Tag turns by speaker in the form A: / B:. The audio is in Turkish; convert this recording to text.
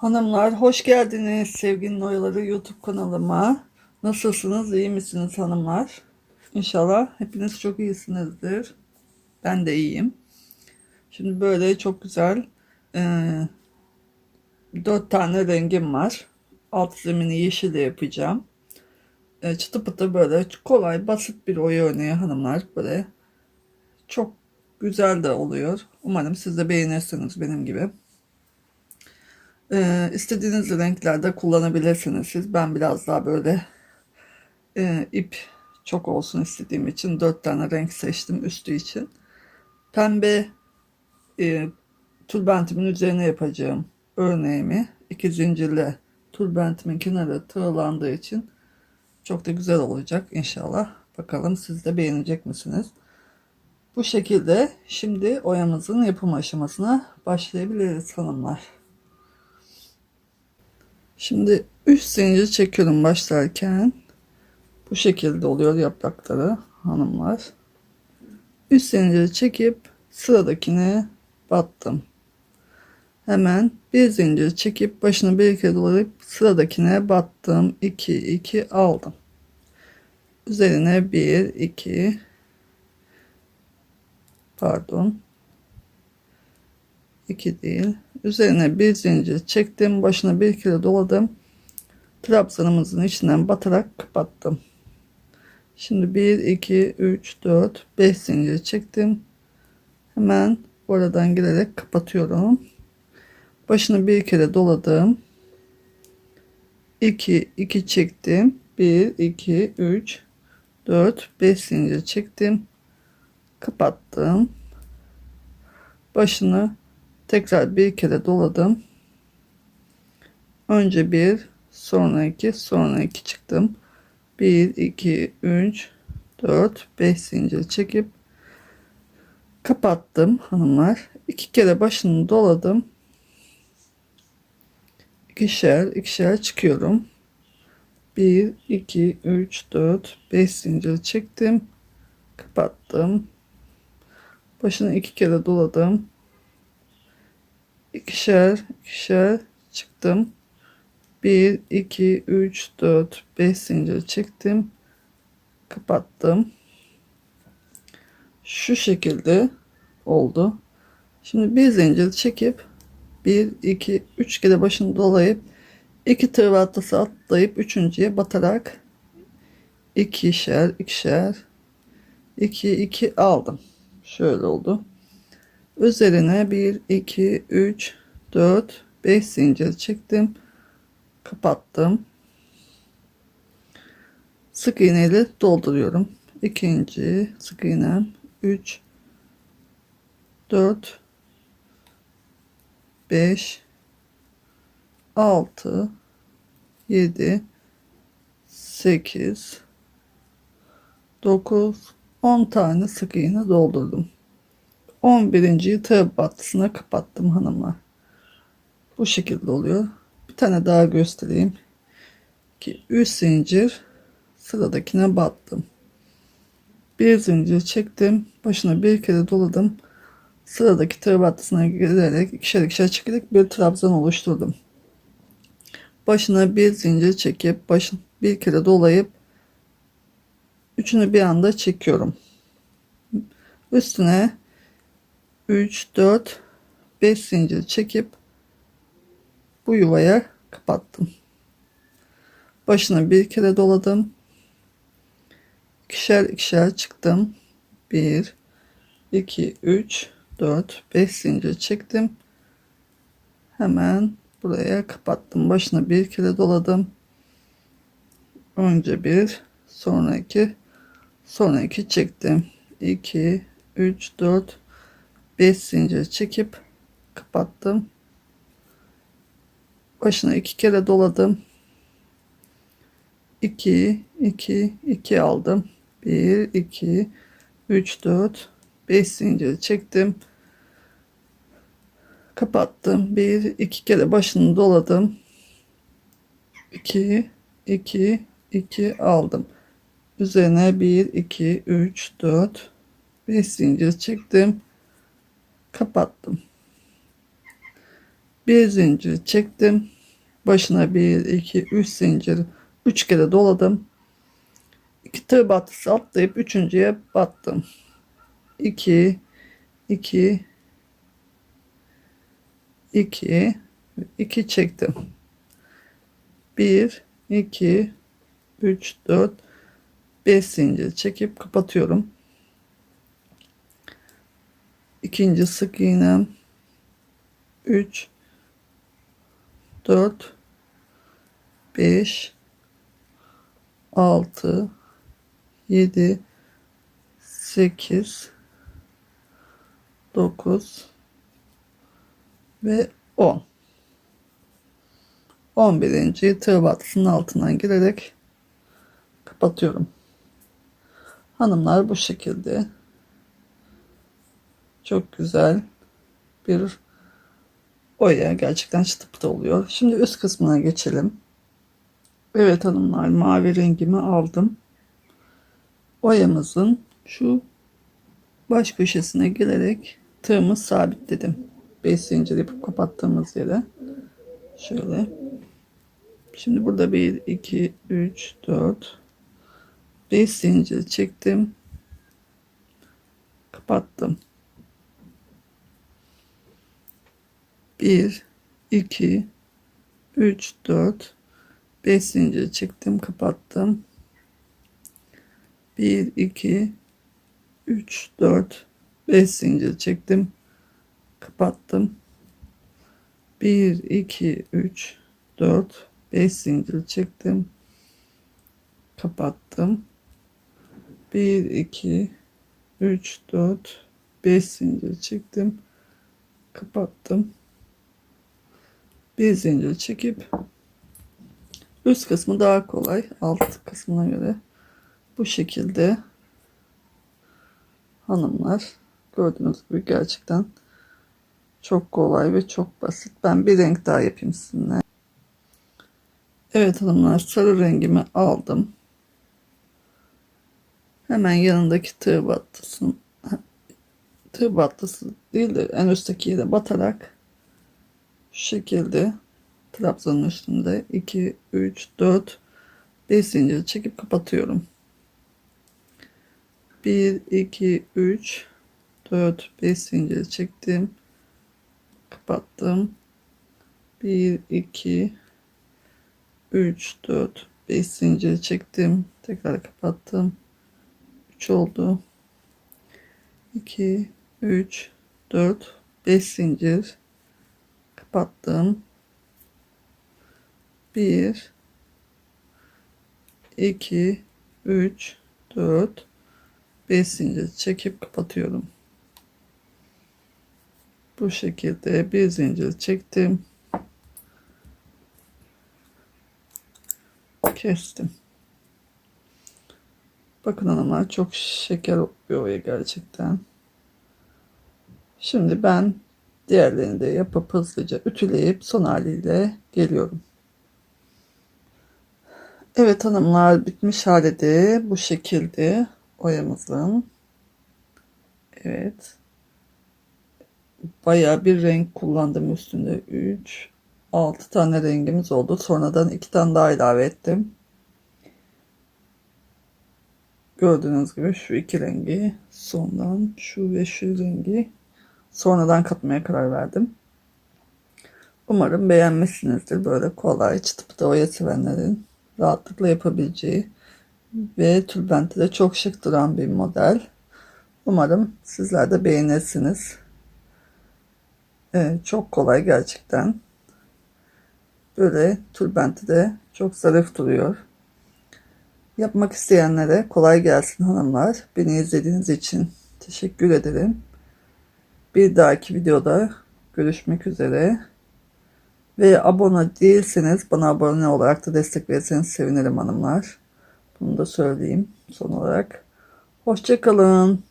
A: Hanımlar hoş geldiniz sevgili Noyaları YouTube kanalıma. Nasılsınız? iyi misiniz hanımlar? İnşallah hepiniz çok iyisinizdir. Ben de iyiyim. Şimdi böyle çok güzel e, dört tane rengim var. Alt zemini yeşil de yapacağım. E, çıtı pıtı böyle kolay basit bir oya örneği hanımlar. Böyle çok güzel de oluyor. Umarım siz de beğenirsiniz benim gibi. Ee, istediğiniz renklerde kullanabilirsiniz siz. Ben biraz daha böyle e, ip çok olsun istediğim için dört tane renk seçtim üstü için. Pembe e, tülbentimin üzerine yapacağım örneğimi iki zincirle tülbentimin kenarı tığlandığı için çok da güzel olacak inşallah. Bakalım siz de beğenecek misiniz? Bu şekilde şimdi oyamızın yapım aşamasına başlayabiliriz hanımlar. Şimdi 3 zincir çekiyorum başlarken. Bu şekilde oluyor yaprakları hanımlar. 3 zincir çekip sıradakine battım. Hemen bir zincir çekip başını bir kere dolayıp sıradakine battım. 2 2 aldım. Üzerine 1 2 pardon 2 değil üzerine bir zincir çektim başına bir kere doladım. Trabzanımızın içinden batarak kapattım. Şimdi 1 2 3 4 5 zincir çektim. Hemen oradan girerek kapatıyorum. Başını bir kere doladım. 2 2 çektim. 1 2 3 4 5 zincir çektim. Kapattım. Başını tekrar bir kere doladım. Önce bir sonra iki sonra iki çıktım. 1 2 3 4 5 zincir çekip kapattım hanımlar. İki kere başını doladım. İkişer ikişer çıkıyorum. 1 2 3 4 5 zincir çektim. Kapattım. Başını iki kere doladım ikişer ikişer çıktım. 1 2 3 4 5 zincir çektim. Kapattım. Şu şekilde oldu. Şimdi bir zincir çekip 1 2 3 kere başını dolayıp iki tığ atlısı atlayıp üçüncüye batarak ikişer ikişer 2 2 aldım. Şöyle oldu üzerine 1 2 3 4 5 zincir çektim. Kapattım. Sık iğneyle dolduruyorum. İkinci sık iğnem 3 4 5 6 7 8 9 10 tane sık iğne doldurdum 11. tığ battısına kapattım hanımlar. Bu şekilde oluyor. Bir tane daha göstereyim. Ki 3 zincir sıradakine battım. Bir zincir çektim. Başına bir kere doladım. Sıradaki tığ battısına girerek ikişer ikişer çekerek bir trabzan oluşturdum. Başına bir zincir çekip başın bir kere dolayıp üçünü bir anda çekiyorum. Üstüne 3 4 5 zincir çekip bu yuvaya kapattım. Başına bir kere doladım. İkişer ikişer çıktım. 1 2 3 4 5 zincir çektim. Hemen buraya kapattım. Başına bir kere doladım. Önce bir, sonra iki, sonra iki çektim. 2 3 4 5 zincir çekip kapattım. Başına iki kere doladım. 2 2 2 aldım. 1 2 3 4 5 zincir çektim. Kapattım. 1 2 kere başını doladım. 2 2 2 aldım. Üzerine 1 2 3 4 5 zincir çektim kapattım. Bir zincir çektim. Başına 1, 2, 3 zincir 3 kere doladım. 2 tığ battısı atlayıp üçüncüye battım. 2 2 2 2 çektim. 1 2 3 4 5 zincir çekip kapatıyorum. İkinci sık iğnem 3 4 5 6 7 8 9 ve 10 11. tığ battısının altından girerek kapatıyorum. Hanımlar bu şekilde çok güzel bir oya gerçekten çıtı pıtı oluyor. Şimdi üst kısmına geçelim. Evet hanımlar mavi rengimi aldım. Oyamızın şu baş köşesine gelerek tığımı sabitledim. 5 zincir kapattığımız yere. Şöyle. Şimdi burada 1, 2, 3, 4, 5 zincir çektim. Kapattım. 1, 2, 3, 4, 5 zincir çektim. Kapattım. 1, 2, 3, 4, 5 zincir çektim. Kapattım. 1, 2, 3, 4, 5 zincir çektim. Kapattım. 1, 2, 3, 4, 5 zincir çektim. Kapattım. Bir zincir çekip üst kısmı daha kolay alt kısmına göre bu şekilde hanımlar gördüğünüz gibi gerçekten çok kolay ve çok basit. Ben bir renk daha yapayım sizinle. Evet hanımlar sarı rengimi aldım. Hemen yanındaki tığ battısın tığ battısı değil de en üstteki yere batarak şu şekilde trabzanın üstünde 2 3 4 5 zincir çekip kapatıyorum. 1 2 3 4 5 zincir çektim. Kapattım. 1 2 3 4 5 zincir çektim. Tekrar kapattım. 3 oldu. 2 3 4 5 zincir kapattım. 1 2 3 4 5 zincir çekip kapatıyorum. Bu şekilde bir zincir çektim. Kestim. Bakın hanımlar çok şeker oya gerçekten. Şimdi ben diğerlerini de yapıp hızlıca ütüleyip son haliyle geliyorum. Evet hanımlar bitmiş hali de bu şekilde oyamızın. Evet. Bayağı bir renk kullandım üstünde. 3 6 tane rengimiz oldu. Sonradan 2 tane daha ilave ettim. Gördüğünüz gibi şu iki rengi sondan şu ve şu rengi sonradan katmaya karar verdim. Umarım beğenmişsinizdir. Böyle kolay çıtı pıtı oya sevenlerin rahatlıkla yapabileceği ve tülbenti de çok şık duran bir model. Umarım sizler de beğenirsiniz. Evet, çok kolay gerçekten. Böyle tülbenti de çok zarif duruyor. Yapmak isteyenlere kolay gelsin hanımlar. Beni izlediğiniz için teşekkür ederim. Bir dahaki videoda görüşmek üzere. Ve abone değilseniz bana abone olarak da destek verirseniz sevinirim hanımlar. Bunu da söyleyeyim son olarak. Hoşçakalın.